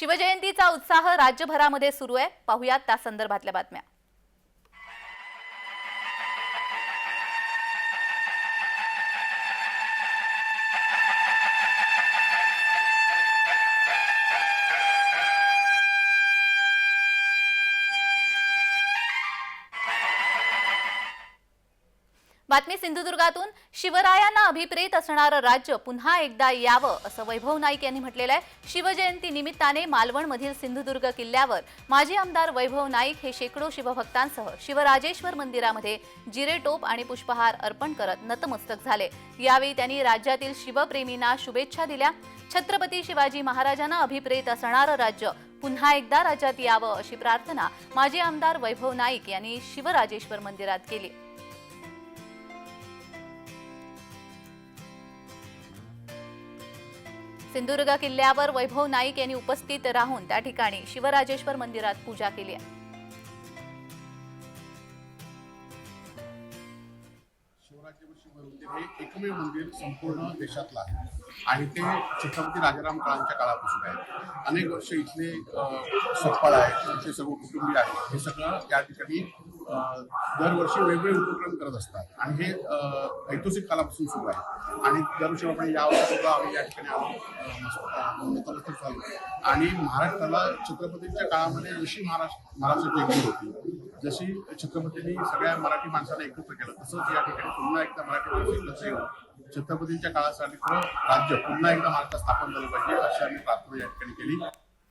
शिवजयंतीचा उत्साह राज्यभरामध्ये सुरू आहे. पाहुयात त्या संदर्भातल्या बातम्या. बातमी सिंधुदुर्गातून. शिवरायांना अभिप्रेत असणारं राज्य पुन्हा एकदा यावं असं वैभव नाईक यांनी म्हटलेलं आहे. शिवजयंती निमित्ताने मालवणमधील सिंधुदुर्ग किल्ल्यावर माजी आमदार वैभव नाईक हे शेकडो शिवभक्तांसह शिवराजेश्वर मंदिरामध्ये जिरेटोप आणि पुष्पहार अर्पण करत नतमस्तक झाले. यावेळी त्यांनी राज्यातील शिवप्रेमींना शुभेच्छा दिल्या. छत्रपती शिवाजी महाराजांना अभिप्रेत असणारं राज्य पुन्हा एकदा राज्यात यावं अशी प्रार्थना माजी आमदार वैभव नाईक यांनी शिवराजेश्वर मंदिरात केली. सिंधुदुर्ग किल्ल्यावर वैभव नाईक यांनी उपस्थित राहून त्या ठिकाणी शिवराजेश्वर मंदिरात पूजा केली आहे. हे एकमेव मंदिर संपूर्ण देशातलं आहे. आणि ते छत्रपती राजाराम काळांच्या काळापासून आहे. अनेक वर्ष इथले सप्पाळ आहेत त्यांचे सर्व कुटुंबीय आहेत. हे सगळं या ठिकाणी दरवर्षी वेगवेगळे उपक्रम करत असतात. आणि हे ऐतिहासिक कालापासून सुरू आहे. आणि दरवर्षी आपण यावर सुद्धा आम्ही या ठिकाणी आलो आणि महाराष्ट्राला छत्रपतींच्या काळामध्ये जशी महाराष्ट्र महाराष्ट्राची एकजूट होती जशी छत्रपतींनी सगळ्या मराठी माणसाला एकत्र केलं तसंच या ठिकाणी पुन्हा एकदा मराठी माणसं एकत्र येऊन छत्रपतींच्या काळासाठी खरं राज्य पुन्हा एकदा महाराष्ट्रात स्थापन झालं पाहिजे अशी आम्ही प्रार्थना या ठिकाणी केली.